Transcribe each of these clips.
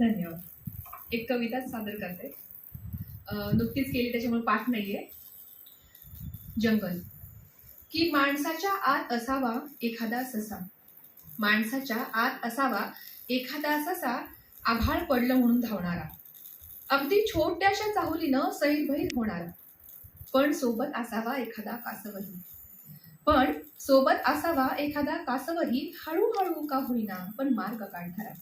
धन्यवाद. एक कविता सादर करते. नुकतीच केली त्याच्यामुळे पाठ नाहीये. जंगल. की माणसाच्या आत असावा एखादा ससा. माणसाच्या आत असावा एखादा ससा आभाळ पडलं म्हणून धावणारा. अगदी छोट्याशा चाहुलीनं सैरभैर होणारा. पण सोबत असावा एखादा कासवही. पण सोबत असावा एखादा कासवही हळूहळू का होईना पण मार्ग काढणारा.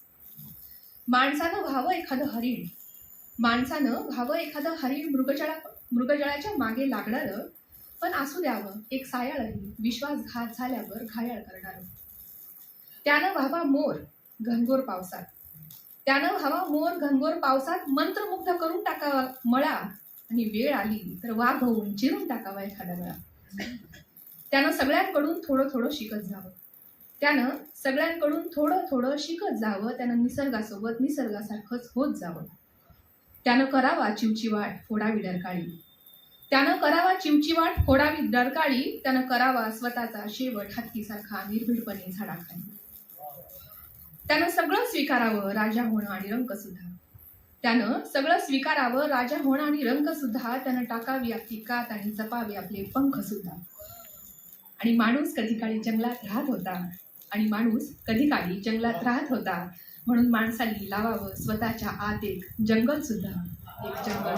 माणसानं व्हावं एखादं हरिण. माणसानं व्हावं एखादं हरिण मृगजळा मृगजळाच्या मागे लागणारं पण असू द्यावं एक सायाळही विश्वासघात झाल्यावर घायाळ करणार. त्यानं व्हावा मोर घनघोर पावसात. त्यानं व्हावा मोर घनघोर पावसात मंत्रमुग्ध करून टाकावा मळा. आणि वेळ आली तर वाघ होऊन चिरून टाकावा एखादा मळा. त्यानं सगळ्यांकडून थोडं थोडं शिकत जावं. त्यानं सगळ्यांकडून थोडं थोडं शिकत जावं त्यानं निसर्गासोबत निसर्गासारखंच होत जावं. त्यानं करावा चिवचिवाट फोडावी डरकाळी. त्यानं करावा चिवचिवाट फोडावी डरकाळी त्यानं करावा स्वतःचा शेवट हत्तीसारखा निर्भीडपणे झाडाखाली. त्यानं सगळं स्वीकारावं राजा होणं आणि रंग सुद्धा. त्यानं सगळं स्वीकारावं राजा होणं आणि रंग सुद्धा त्यानं टाकावी आपली कात आणि जपावी आपले पंख सुद्धा. आणि माणूस कधी काळी जंगलात राहत होता आणि माणूस कधी काळी जंगलात राहत होता. म्हणून माणसांनी लावावं स्वतःच्या आत एक जंगल सुद्धा एक जंगल.